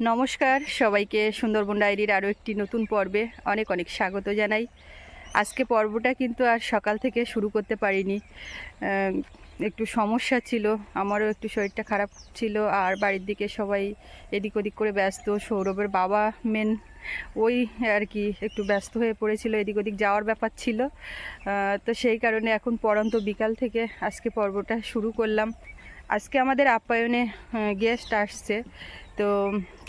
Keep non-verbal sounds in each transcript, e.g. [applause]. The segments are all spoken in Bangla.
নমস্কার, সবাইকে সুন্দরবন ডায়েরির আরও একটি নতুন পর্বে অনেক অনেক স্বাগত জানাই। আজকে পর্বটা কিন্তু আর সকাল থেকে শুরু করতে পারিনি। একটু সমস্যা ছিল, আমারও একটু শরীরটা খারাপ ছিল, আর বাড়ির দিকে সবাই এদিক ওদিক করে ব্যস্ত, সৌরভের বাবা মেন ওই আর কি একটু ব্যস্ত হয়ে পড়েছিল, এদিক ওদিক যাওয়ার ব্যাপার ছিল। তো সেই কারণে এখন পরন্ত বিকাল থেকে আজকে পর্বটা শুরু করলাম। আজকে আমাদের আপ্যায়নে গেস্ট আসছে তো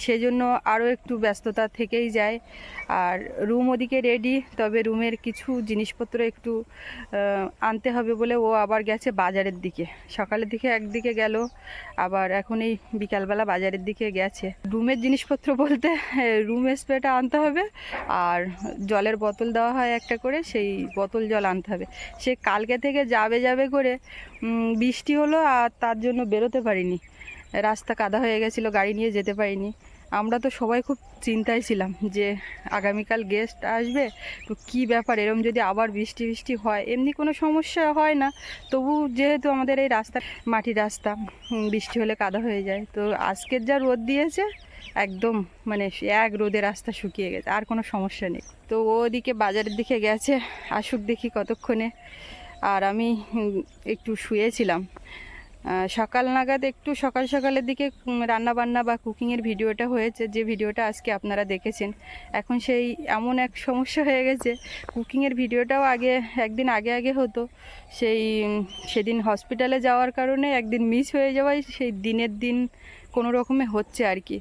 সেজন্য আরও একটু ব্যস্ততা থেকেই যায়। আর রুম ওদিকে রেডি তবে রুমের কিছু জিনিসপত্র একটু আনতে হবে বলে ও আবার গেছে বাজারের দিকে। সকালের দিকে একদিকে গেল, আবার এখন এই বিকালবেলা বাজারের দিকে গেছে। রুমের জিনিসপত্র বলতে, রুম স্প্রেটা আনতে হবে, আর জলের বোতল দেওয়া হয় একটা করে, সেই বোতল জল আনতে হবে। সে কালকে থেকে যাবে যাবে করে বৃষ্টি হলো আর তার জন্য বেরোতে পারিনি। রাস্তা কাদা হয়ে গেছিল, গাড়ি নিয়ে যেতে পারিনি। আমরা তো সবাই খুব চিন্তায় ছিলাম যে আগামীকাল গেস্ট আসবে, তো কী ব্যাপার? এরম যদি আবার বৃষ্টি বৃষ্টি হয়, এমনি কোনো সমস্যা হয় না। তবু যেহেতু আমাদের এই রাস্তা মাটির রাস্তা বৃষ্টি হলে কাদা হয়ে যায়, তো আজকের যা রোদ দিয়েছে, একদম মানে এক রোদে রাস্তা শুকিয়ে গেছে, আর কোনো সমস্যা নেই। তো ও ওদিকে বাজারের দিকে গেছে, আসুক দেখি কতক্ষণে। আর আমি একটু শুয়েছিলাম। সকাল নাগাদ একটু সকাল সকালের দিকে রান্না বান্না বা কুকিংয়ের ভিডিওটা হয়েছে, যে ভিডিওটা আজকে আপনারা দেখেছেন। এখন সেই এমন এক সমস্যা হয়ে গেছে কুকিংয়ের ভিডিওটাও আগে, একদিন আগে আগে হতো। সেই সেদিন হসপিটালে যাওয়ার কারণে একদিন মিস হয়ে যাওয়ায় সেই দিনের দিন কোনো রকমে হচ্ছে আর কি।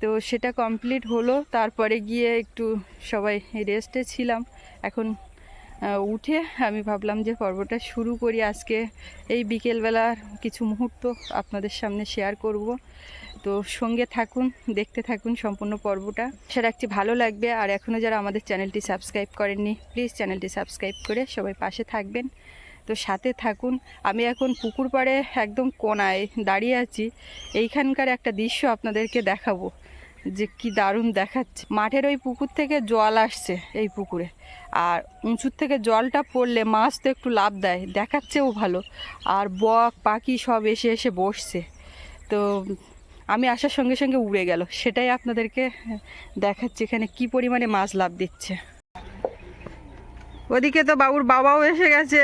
তো সেটা কমপ্লিট হলো, তারপরে গিয়ে একটু সবাই রেস্টে ছিলাম। এখন উঠে আমি ভাবলাম যে পর্বটা শুরু করি। আজকে এই বিকেলবেলার কিছু মুহূর্ত আপনাদের সামনে শেয়ার করব। তো সঙ্গে থাকুন, দেখতে থাকুন সম্পূর্ণ পর্বটা। আশা রাখছি ভালো লাগবে। আর এখনও যারা আমাদের চ্যানেলটি সাবস্ক্রাইব করেননি প্লিজ চ্যানেলটি সাবস্ক্রাইব করে সবাই পাশে থাকবেন। তো সাথে থাকুন। আমি এখন পুকুর পাড়ে একদম কোনায় দাঁড়িয়ে আছি। এইখানকার একটা দৃশ্য আপনাদেরকে দেখাবো। যে কি দারুণ দেখাচ্ছে। মাঠের ওই পুকুর থেকে জল আসছে এই পুকুরে। আর উঁচুর থেকে জলটা পড়লে মাছ তো একটু লাভ দেয়, দেখাচ্ছেও ভালো। আর বক, পাখি সব এসে এসে বসছে। তো আমি আসার সঙ্গে সঙ্গে উড়ে গেল। সেটাই আপনাদেরকে দেখাচ্ছি এখানে কি পরিমাণে মাছ লাভ দিচ্ছে। ওদিকে তো বাবুর বাবাও এসে গেছে।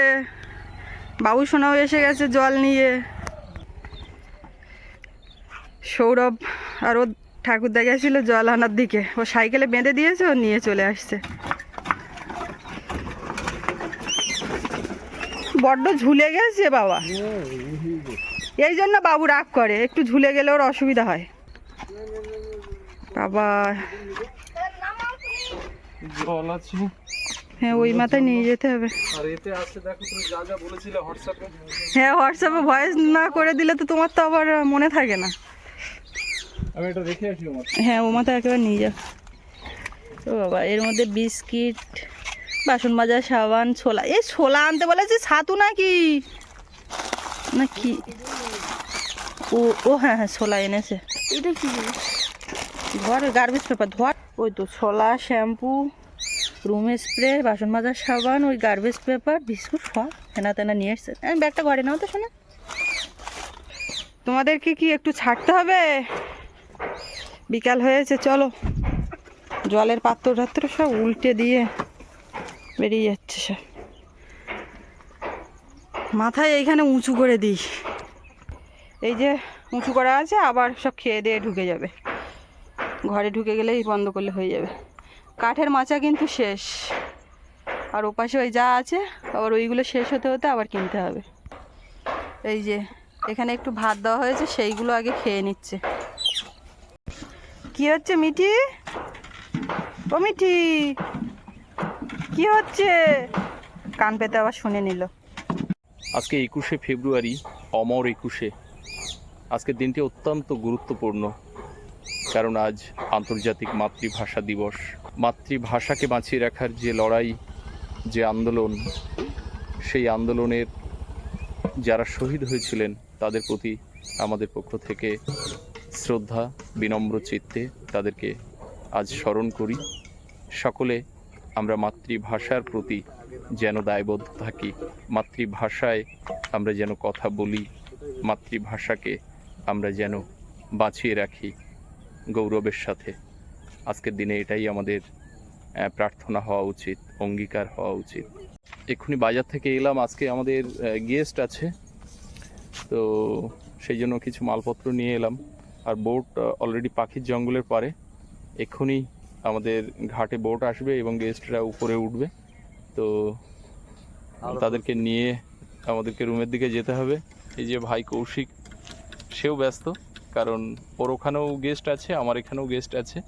বাবু সোনাও এসে গেছে জল নিয়ে। সৌরভ আর ও ঠাকুরদা গেছিল জল আনার দিকে। ও সাইকেলে বেঁধে দিয়েছে ও নিয়ে চলে আসছে। বড্ড ঝুলে গেছে বাবা। এই জন্য বাবু রাগ করে একটু ঝুলে গেলে ওর অসুবিধা হয়। বাবা। জল আছে। হ্যাঁ ওই মাথায় নিয়ে যেতে হবে। হ্যাঁ হোয়াটসঅ্যাপে ভয়েস না করে দিলে তো তোমার তো আবার মনে থাকে না। আমি এটা রেখে আসি হ্যাঁ ও মাথা একেবারে নিয়ে যাও ও বাবা এর মধ্যে বিস্কিট বাসন মাজা সাবান ছোলা। এই ছোলা আনতে বলেছে ছাতু নাকি? না কি? ও ও হ্যাঁ হ্যাঁ ছোলা এনেছে। এটা কি? ধর গার্বেজ পেপার ধর। ওই তো ছোলা শ্যাম্পু রুম স্প্রে বাসন মাজার সাবান ওই গার্বেজ পেপার বিস্কুট সব হেনা তেনা নিয়ে এসছে। আমি ব্যাগটা ঘরে নাও তো শোনা। তোমাদেরকে কি একটু ছাড়তে হবে? বিকাল হয়েছে, চলো। জলের পাত্র টাত্র সব উল্টে দিয়ে বেরিয়ে যাচ্ছে সব। মাথায় এইখানে উঁচু করে দিই। এই যে উঁচু করা আছে, আবার সব খেয়ে দিয়ে ঢুকে যাবে। ঘরে ঢুকে গেলেই বন্ধ করলে হয়ে যাবে। কাঠের মাচা কিন্তু শেষ। আর ওপাশে ওই যা আছে, আবার ওইগুলো শেষ হতে হতে আবার কিনতে হবে। এই যে এখানে একটু ভাত দেওয়া হয়েছে, সেইগুলো আগে খেয়ে নিচ্ছে। কি হচ্ছে মিঠি? ও মিঠি, কি হচ্ছে? কান পেতে আবার শুনে নিল। আজকে একুশে ফেব্রুয়ারি, অমর একুশে। আজকের দিনটি অত্যন্ত গুরুত্বপূর্ণ, কারণ আজ আন্তর্জাতিক মাতৃভাষা দিবস। মাতৃভাষাকে বাঁচিয়ে রাখার যে লড়াই, যে আন্দোলন, সেই আন্দোলনের যারা শহীদ হয়েছিলেন, তাদের প্রতি আমাদের পক্ষ থেকে শ্রদ্ধা, বিনম্র চিত্তে তাদেরকে আজ স্মরণ করি। সকলে আমরা মাতৃভাষার প্রতি যেন দায়বদ্ধ থাকি। মাতৃভাষায় আমরা যেন কথা বলি। মাতৃভাষাকে আমরা যেন বাঁচিয়ে রাখি গৌরবের সাথে। আজকের দিনে এটাই আমাদের প্রার্থনা হওয়া উচিত, অঙ্গীকার হওয়া উচিত। এক্ষুনি বাজার থেকে এলাম, আজকে আমাদের গেস্ট আছে। তো সেই জন্য কিছু মালপত্র নিয়ে এলাম। আর বোট অলরেডি পাখির জঙ্গলের পারে এক্ষুনি আমাদের ঘাটে বোট আসবে এবং গেস্টরা উপরে উঠবে। তো তাদেরকে নিয়ে আমাদেরকে রুমের দিকে যেতে হবে। এই যে ভাই কৌশিক সেও ব্যস্ত কারণ ওর ওখানেও গেস্ট আছে আমার এখানেও গেস্ট আছে।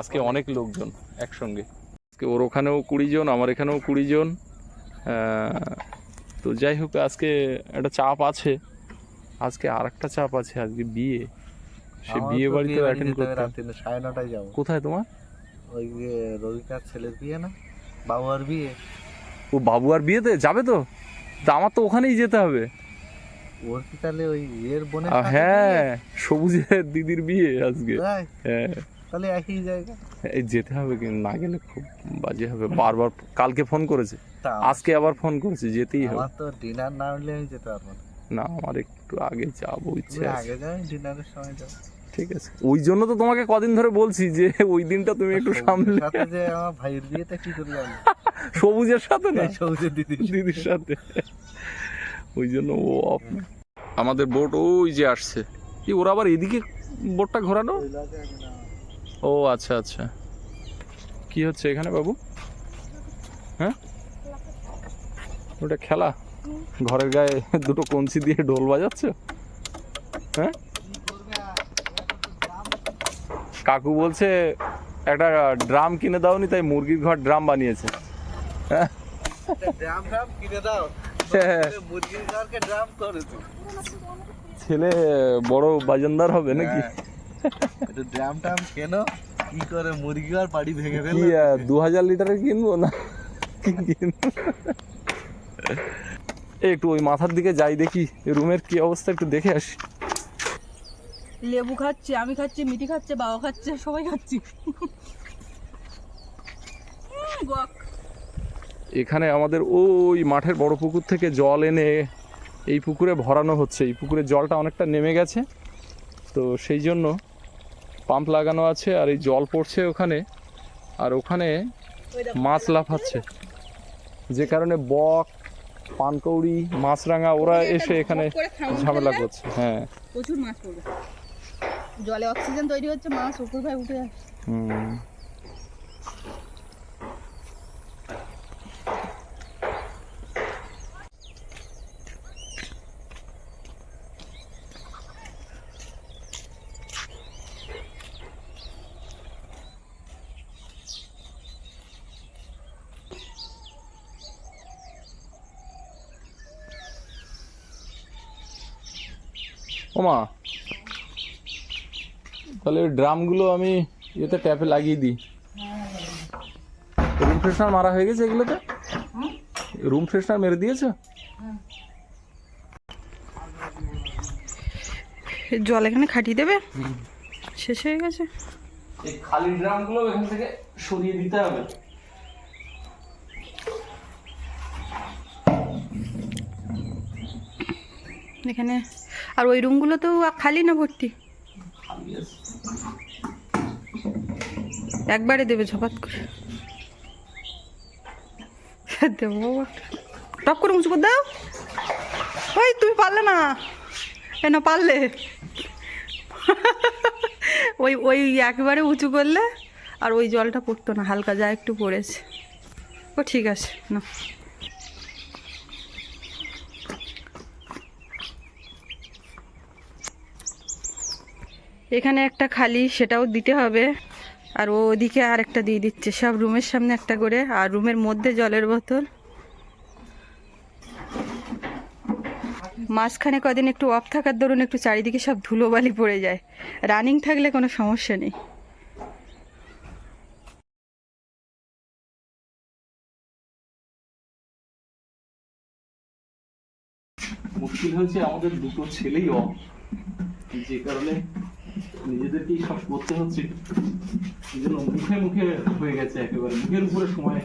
আজকে অনেক লোকজন একসঙ্গে। আজকে ওর ওখানেও কুড়ি জন আমার এখানেও কুড়ি জন। তো যাই হোক আজকে একটা চাপ আছে। আজকে আর একটা চাপ আছে আজকে বিয়ে। সে বিয়ে বাড়িতে বাড়ি অ্যাটেন্ড করতে। হবে। সাড়ে নটায় যাব। কোথায় তোমার? ওই যে রবিকার ছেলের বিয়ে না? বাবু আর বিয়ে। ও বাবু আর বিয়েতে যাবে তো? তা আমার তো ওখানেই যেতে হবে। ওর কি তাহলে ওই ইয়ের বোনের হ্যাঁ সবুজের দিদির বিয়ে আজকে? হ্যাঁ। তাহলে একই জায়গা। এই যেতে হবে কিন্তু না গেলে খুব বাজে হবে। বারবার কালকে ফোন করেছে। আজকে আবার ফোন করেছে যেতেই হবে। আমার তো ডিনার না হলে আমি যেতে পারব না। না আমার একটু আগে যাব ইচ্ছে আগে ডিনারের সময় যাও। ঠিক আছে। ওই জন্য তো তোমাকে কদিন ধরে বলছি যে ওই দিনটা তুমি একটু সামলে যে আমার ভাইয়ের কি করে যাব [laughs] সবুজের সাথে না? সৌজের দিদি দিদির সাথে। ওই জন্য ও অফ আমাদের বোট ওই যে আসছে। কি ওরা আবার এদিকে বোটটা ঘোরানো? ও আচ্ছা আচ্ছা। কি হচ্ছে এখানে বাবু? হ্যাঁ? ওটা খেলা? ঘরের গায়ে দুটো কঞ্চি দিয়ে ঢোল বাজাচ্ছ? হ্যাঁ? কাকু বলছে একটা ড্রাম কিনে দাওনি তাই মুরগির ঘর ড্রাম বানিয়েছে। হ্যাঁ? হ্যাঁ। তো ছেলে বড় বাজনদার হবে নাকি? হ্যাঁ। ড্রাম কেন কি করে মুরগি আর বাড়ি ভেঙে কি ফেলল? দু হাজার লিটারের কিনবো না? কিনবো? একটু ওই মাথার দিকে যাই দেখি রুমের কি অবস্থা একটু দেখে আসি। লেবু খাচ্ছে আমি খাচ্ছি মিটি খাচ্ছে বাবা খাচ্ছে সবাই খাচ্ছি। এখানে আমাদের ওই মাঠের বড় পুকুর থেকে জল এনে এই পুকুরে ভরানো হচ্ছে। এই পুকুরের জলটা অনেকটা নেমে গেছে। তো সেই জন্য পাম্প লাগানো আছে আর এই জল পড়ছে ওখানে। আর ওখানে মাছ লাফাচ্ছে। যে কারণে বক পানকৌড়ি মাছরাঙা ওরা এসে এখানে ঝামেলা করছে হ্যাঁ। প্রচুর মাছ পড়বে। জলে অক্সিজেন তৈরি হচ্ছে মাছ উপর ভাই উঠে যাচ্ছে হুম। ওমা। তাহলে ওই ড্রামগুলো আমি ইয়েতে ট্যাপে লাগিয়ে দিই। রুম ফ্রেশনার মারা হয়ে গেছে এগুলোতে? রুম ফ্রেশনার মেরে দিয়েছ? জল এখানে খাটিয়ে দেবে? শেষ হয়ে গেছে? এই খালি ড্রামগুলো এখান থেকে সরিয়ে দিতে হবে। এখানে আর ওই রুমগুলো তো খালি না ভর্তি? একবারে দেবে ঝপাত করে। দেবো। টপ করে উঁচু করে দাও। ওই, তুমি পারলে না। এ না, পারলে। ওই ওই একবারে উঁচু করলে আর ওই জলটা পড়তো না, হালকা যা একটু পড়েছে। ও ঠিক আছে না এখানে একটা খালি, সেটাও দিতে হবে। আর ও ওদিকে আর একটা দিয়ে দিচ্ছে। সব রুমের সামনে একটা করে, আর রুমের মধ্যে জলের বোতল। মাঝখানে কদিন একটু অফ থাকার দরুন একটু চারিদিকে সব ধুলোবালি পড়ে যায়। রানিং থাকলে কোনো সমস্যা নেই। মুশকিল হয়েছে, আমাদের দুটো ছেলেই অফ যে কারণে নিজেদেরকেই সব করতে হচ্ছে। এই জন্য মুখে মুখে হয়ে গেছে একেবারে। মুখের উপরে সময়।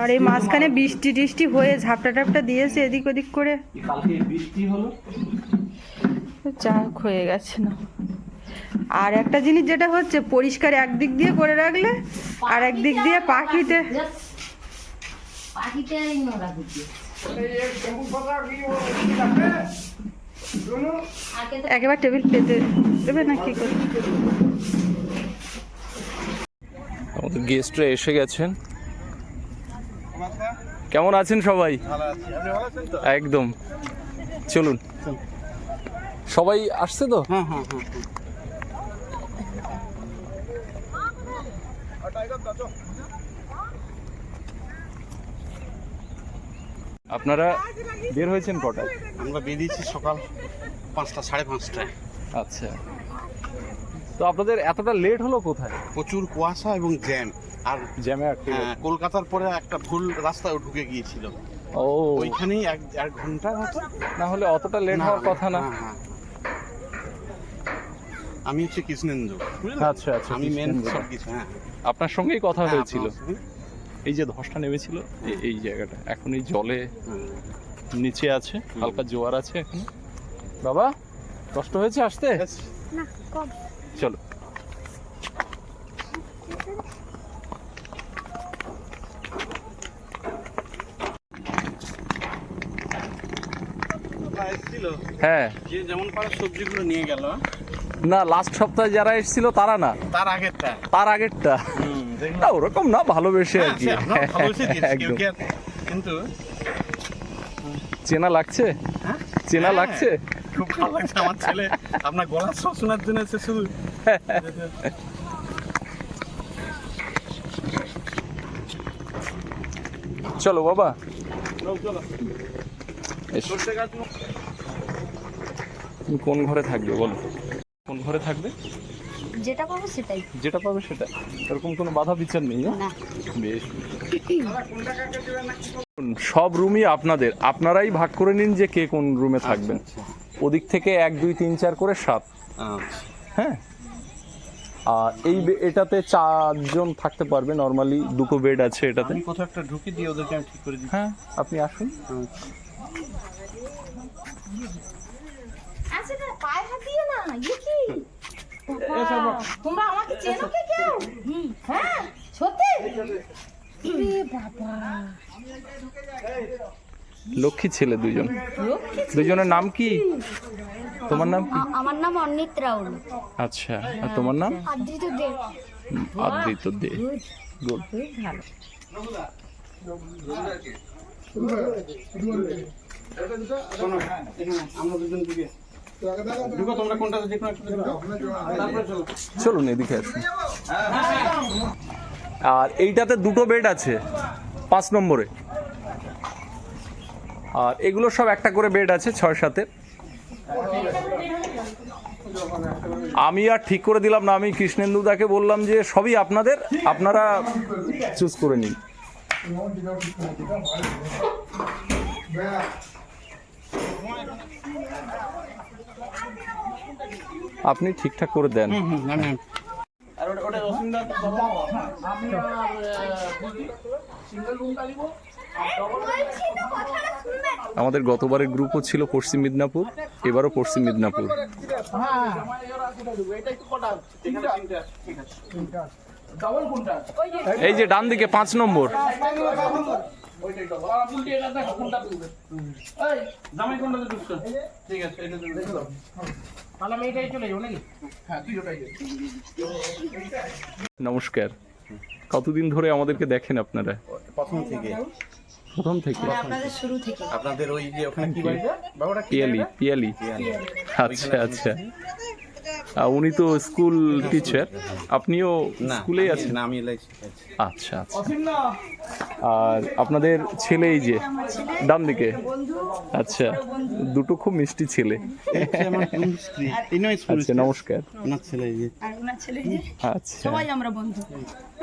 আর এই মাঝখানে বৃষ্টি টিষ্টি হয়ে ঝাপটা টাপটা দিয়েছে এদিক ওদিক করে। কালকে বৃষ্টি হলো। যা হয়ে গেছে না। আর একটা জিনিস যেটা হচ্ছে পরিষ্কার একদিক দিয়ে করে রাখলে আর একদিক দিয়ে পাখিতে পাখিতে একেবারে টেবিল পেতে দেবে না কি করে? আমাদের গেস্টরা এসে গেছেন। কেমন আছেন সবাই? ভালো আছি। আপনি ভালো আছেন তো? একদম। চলুন। সবাই আসছে তো? হ্যাঁ হ্যাঁ হ্যাঁ। আপনারা বের হয়েছেন কটায়? আমরা বেরিয়েছি সকাল পাঁচটা সাড়ে পাঁচটায়। আচ্ছা। তো আপনাদের এতটা লেট হলো কোথায়? প্রচুর কুয়াশা এবং জ্যাম। আর জ্যামে আটকে হ্যাঁ, কলকাতার পরে একটা ভুল রাস্তায় ঢুকে গিয়েছিল। ও। ওইখানেই এক এক ঘণ্টার মতো। না হলে অতটা লেট হওয়ার কথা না। হ্যাঁ, হ্যাঁ। আমি হচ্ছে কৃষ্ণেন্দু বুঝলেন? আচ্ছা আচ্ছা আমি মেন কৃষ্ণেন্দু। সব কিছু হ্যাঁ। আপনার সঙ্গেই কথা হ্যাঁ, হয়েছিল। সঙ্গে? এই যে ধসটা নেমেছিল এই জায়গাটা। এখন এই জলে নিচে আছে হালকা জোয়ার আছে এখন। বাবা কষ্ট হয়েছে আসতে? চলো। হ্যাঁ। যে যেমন পারে সবজিগুলো নিয়ে গেল না লাস্ট সপ্তাহে যারা এসেছিল তারা না? তার আগেরটা। তার আগেরটা। না? ওরকম না ভালোবেসে আর কি। একদম। কিন্তু চেনা লাগছে? হ্যাঁ? চেনা হ্যাঁ। লাগছে? খুব ভালো লাগছে আমার ছেলে। আপনার সব শোনার জন্য এসে শুধু চলো বাবা। কোন ঘরে থাকবে বলো? কোন ঘরে থাকবে? যেটা পাবো সেটাই। যেটা পাবে সেটা। এরকম কোনো বাধা বিচার নেই হ্যাঁ? না। বেশ। সব রুমই আপনাদের। আপনারাই ভাগ করে নিন যে কে কোন রুমে থাকবেন। আচ্ছা, ওদিক থেকে এক দুই তিন চার করে সাত। আচ্ছা। হ্যাঁ? আর এই বে- এটাতে চারজন থাকতে পারবে। নর্মালি দুটো বেড আছে এটাতে। আমি কোথাও একটা ঢুকে দিয়ে ওদেরকে আমি ঠিক করে দিচ্ছি। হ্যাঁ আপনি আসুন। আচ্ছা। পায়ে হাত দিও না। ইয়ে কি? তোমরা আমাকে চেনো কে কেউ? হ্যাঁ সত্যি? বাবা। লক্ষ্মী ছেলে দুজন। দুজনের নাম কি? তোমার নাম কি? আমার নাম অনিত রাউল। আচ্ছা আর তোমার নাম? আদ্রিত দেব আদ্রিত দে। গুড শোনো, এখানে আমরা দুজন চলুন এদিকে আর এইটাতে দুটো বেড আছে, পাঁচ নম্বরে। আর এগুলো সব একটা করে বেড আছে, ছয় সাতের আমি আর ঠিক করে দিলাম না, আমি কৃষ্ণেন্দুদাকে বললাম যে সবই আপনাদের, আপনারা চুজ করে নিন। আপনি ঠিকঠাক করে দেন। আমাদের গতবারের গ্রুপও ছিল পশ্চিম মিদনাপুর এবারও পশ্চিম মিদনাপুর। এই যে ডান দিকে পাঁচ নম্বর। জামাই কোনটাতে ঢুকছো ঠিক আছে এটা দেখো নমস্কার। কতদিন ধরে আমাদেরকে দেখেন আপনারা? প্রথম থেকে। প্রথম থেকে? আপনাদের শুরু থেকে। আপনাদের ওই যে ওখানে কি? বাড়িটা বাবাটা? পিয়ালি। পিয়ালি। আচ্ছা আচ্ছা। উনি তো স্কুল টিচার আপনিও না স্কুলেই আছেন? আমি আচ্ছা আচ্ছা। আর আপনাদের ছেলে এই যে ডান দিকে। আচ্ছা দুটো খুব মিষ্টি ছেলে। আচ্ছা নমস্কার। ছেলে এই যে। আর ওনার ছেলে যে? আচ্ছা। সবাই আমরা বন্ধু।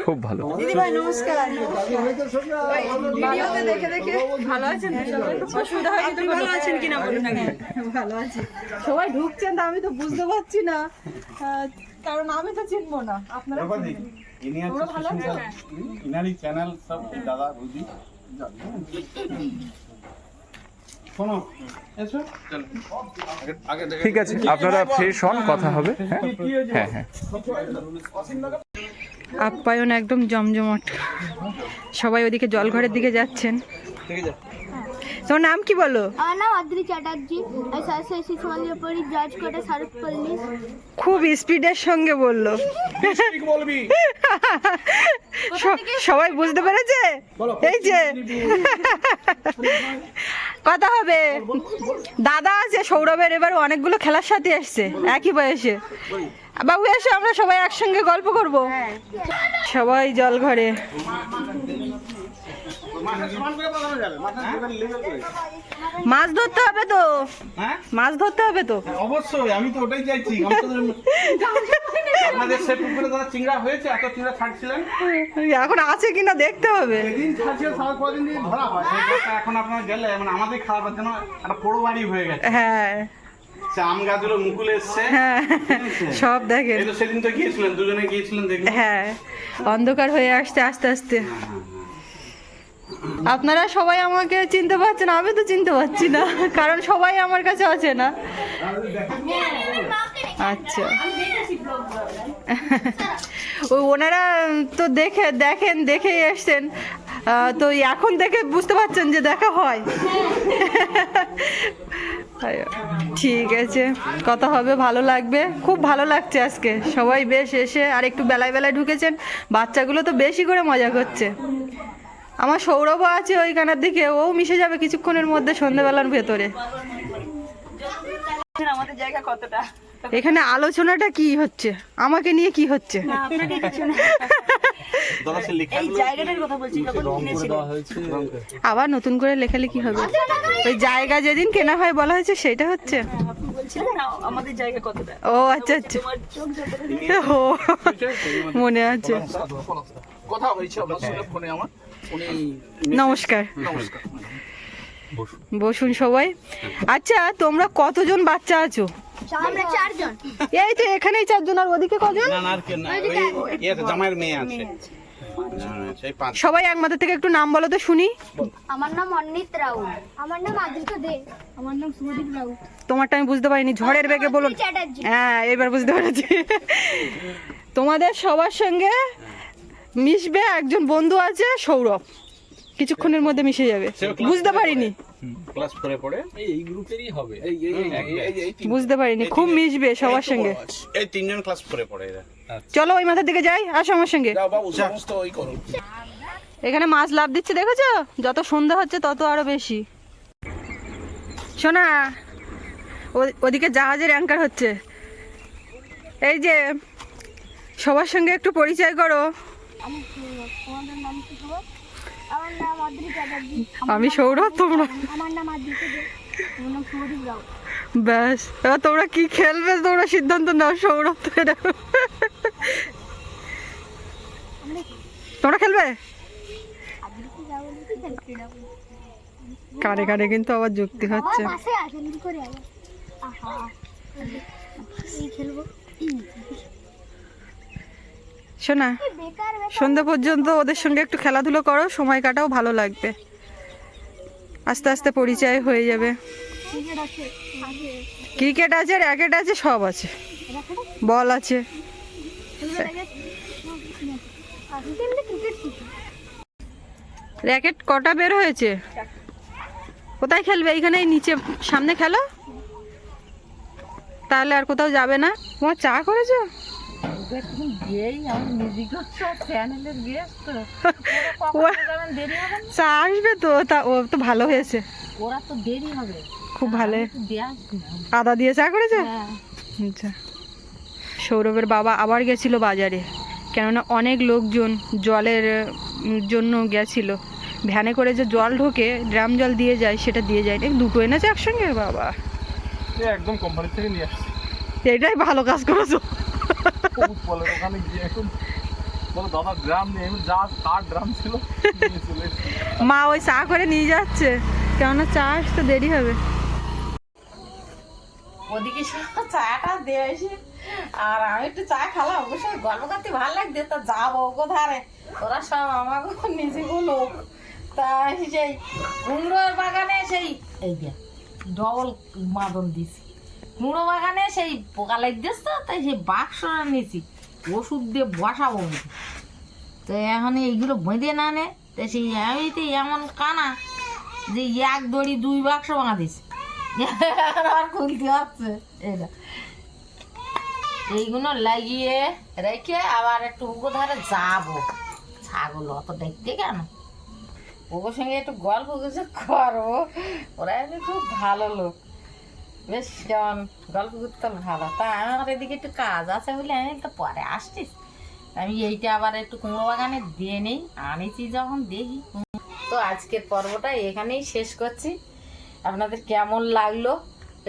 খুব ভালো। দিদি ভাই নমস্কার। ভিডিওতে দেখে দেখে ভালো আছেন সবাই? অসুবিধা হয়নি ভালো আছেন কিনা বলুন আগে। ভালো আছি। সবাই ঢুকছেন তো আমি তো বুঝতে পারছি না। কারণ আমি তো চিনবো না আপনারা বাবাদি, ইনি হচ্ছে সুস্মিতা চ্যানেল সব দাদা এসো। ঠিক আছে আপনারা ফ্রেশ হন কথা হবে হ্যাঁ? হ্যাঁ হ্যাঁ। আপ্যায়ন একদম জমজমাট। সবাই ওদিকে জলঘরের দিকে যাচ্ছেন। তোমার নাম কি বলো? আমার নাম আদ্রি চ্যাটার্জি। আমি সরস্বতী শিশু মন্দিরে পড়ি জর্জ কোটে শারদ পল্লী খুব স্পিডের সঙ্গে বলল। বলবি। সবাই বুঝতে পেরেছে? এই যে। কথা হবে। দাদা আছে সৌরভের এবার অনেকগুলো খেলার সাথে এসছে একই বয়সে। বাবু এসে আমরা সবাই একসঙ্গে গল্প করব। সবাই জল ঘরে। মাছ ধরতে হবে তো। হ্যাঁ? মাছ ধরতে হবে তো। অবশ্যই আমি তো ওটাই চাইছি। আমাদের সে পুকুরে দাদা চিংড়া হয়েছে এত চিংড়া ছাড়ছিলেন? এখন আছে কিনা দেখতে হবে। যেদিন ছাড়ছিল সারা কদিন দিয়ে ধরা হয়। এখন আপনারা গেলে মানে আমাদের খাওয়ার জন্য একটা পোড়ো বাড়ি হয়ে গেছে। হ্যাঁ। আম গাছগুলো মুকুল এসছে। হ্যাঁ সব দেখেন। তো সেদিন তো গিয়েছিলেন দুজনে গিয়েছিলেন দেখলেন হ্যাঁ অন্ধকার হয়ে আসছে আস্তে আস্তে। আপনারা সবাই আমাকে চিনতে পারছেন, আমি তো চিনতে পারছি না, কারণ সবাই আমার কাছে আছে না আচ্ছা। ওই ওনারা তো দেখে, দেখেন, দেখেই এসছেন। তো এখন দেখে বুঝতে পারছেন যে দেখা হয়। ঠিক আছে। কথা হবে, ভালো লাগবে। খুব ভালো লাগছে আজকে। সবাই বেশ এসে আর একটু বেলায় বেলায় ঢুকেছেন। বাচ্চাগুলো তো বেশি করে মজা করছে। আমার সৌরভও আছে ওইখানের দিকে ও মিশে যাবে কিছুক্ষণের মধ্যে সন্ধেবেলার ভেতরে। এখানে আলোচনাটা কি হচ্ছে? আমাকে নিয়ে কি হচ্ছে? আবার নতুন করে লেখালেখি হবে। ওই জায়গা যেদিন কেনা হয় বলা হয়েছে সেটা হচ্ছে। ও আচ্ছা আচ্ছা। ও মনে আছে। কথা হয়েছে ফোনে আমার? নমস্কার। বসুন। সবাই। আচ্ছা তোমরা কতজন বাচ্চা আছো? আমরা চারজন। এই তো এখানেই চারজন আর ওদিকে কজন? না না আর কে না। ওই ইয়েতে জামাইয়ের মেয়ে আছে। হ্যাঁ, সবাই এক মাথা থেকে একটু নাম বলো তো শুনি। আমার নাম অন্নিত রাউত আমার নাম আদ্রিতা দে। আমার নাম সুদীপ রাউত তোমারটা আমি বুঝতে পারিনি ঝড়ের বেগে বলুন। হ্যাঁ এবার বুঝতে পেরেছি। তোমাদের সবার সঙ্গে মিশবে একজন বন্ধু আছে সৌরভ। কিছুক্ষণের মধ্যে মিশে যাবে। বুঝতে পারিনি। ক্লাস ফোরে পড়ে। এই গ্রুপেরই হবে। বুঝতে পারিনি খুব মিশবে সবার সঙ্গে। এই তিনজন ক্লাস ফোরে পড়ে এরা। চলো ওই মাথার দিকে যাই আসো আমার সঙ্গে। যাও বাবু সমস্ত ওই করো। এখানে মাছ লাভ দিচ্ছে দেখেছ? যত সন্ধ্যা হচ্ছে তত আরও বেশি। শোনা ও- ওদিকে জাহাজের অ্যাঙ্কার হচ্ছে। এই যে সবার সঙ্গে একটু পরিচয় করো। আমি সৌরভ। তোমরা? আমার নাম ব্যাস এবার তোমরা কি খেলবে? তোমরা সিদ্ধান্ত নাও সৌরভ তো তোমরা খেলবে? কানে কানে কিন্তু আবার যুক্তি হচ্ছে। করে খেলব। শোনা, সন্ধ্যা পর্যন্ত ওদের সঙ্গে একটু খেলাধুলো করো, সময় কাটাও, ভালো লাগবে। আস্তে আস্তে পরিচয় হয়ে যাবে। ক্রিকেট আছে, র্যাকেট আছে, সব আছে। বল আছে। র্যাকেট কটা বের হয়েছে? কোথায় খেলবে? এইখানে নিচে, সামনে খেলো? তাহলে আর কোথাও যাবে না? তোমার চা করেছ? [laughs] চা আসবে তো তা ও তো ভালো হয়েছে। ওরা তো দেরি হবে। খুব ভালো। আদা দিয়ে চা করেছে? আচ্ছা। সৌরভের বাবা আবার গেছিল বাজারে কেননা অনেক লোকজন জলের জন্য গেছিল। ভ্যানে করে যে জল ঢোকে ড্রাম জল দিয়ে যায় সেটা দিয়ে যায়। না দুটো এনেছে একসঙ্গে? বাবা। একদম কোম্পানি থেকে নিয়ে আসছি। এটাই ভালো কাজ করেছ। বলে ওখানে গিয়ে এখন বলো দাদা ড্রাম নিয়ে এমনি যা কার ড্রাম ছিল। মা ওই চা করে নিয়ে যাচ্ছে। কেননা চা আসতে দেরি হবে। ওদিকে চাটা দিয়ে এসে আর আমি একটু চা খেলাম অবশ্যই গল্প করতে ভালো লাগছে তা যাব কোথায়? ওরা সব আমাকে নিজে লোক তা সেই কুমড়োর বাগানে সেই এই দিয়া ডবল মাদন দিছি কুমড়ো বাগানে সেই পোকা লাগতেছ তো তাই সেই বাক্স নিয়েছি। ওষুধ দিয়ে বসাবো। তো এখন এইগুলো বেঁধে না নে, তো সেই এমনিতে এমন কানা যে এক দড়ি দুই বাক্স দিছে আর খুলতে হচ্ছে এটা। এইগুলো লাগিয়ে রেখে আবার একটু উগো ধারে যাব। ছাগল অত দেখতে কেন? ওর সঙ্গে একটু গল্প কিছু করব। ওরা খুব ভালো লোক। বেশ যেমন গল্প করতে ভালো। তা আমার এদিকে একটু কাজ আছে বলে আমি তো পরে আসছিস? আমি এইটা আবার একটু কুমড়ো বাগানে দিয়ে নেই, আনিছি যখন দেখি। তো আজকের পর্বটা এখানেই শেষ করছি। আপনাদের কেমন লাগল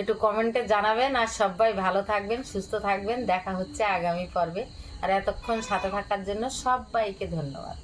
একটু কমেন্টে জানাবেন, আর সবাই ভালো থাকবেন, সুস্থ থাকবেন। দেখা হচ্ছে আগামী পর্বে। আর এতক্ষণ সাথে থাকার জন্য সবাইকে ধন্যবাদ।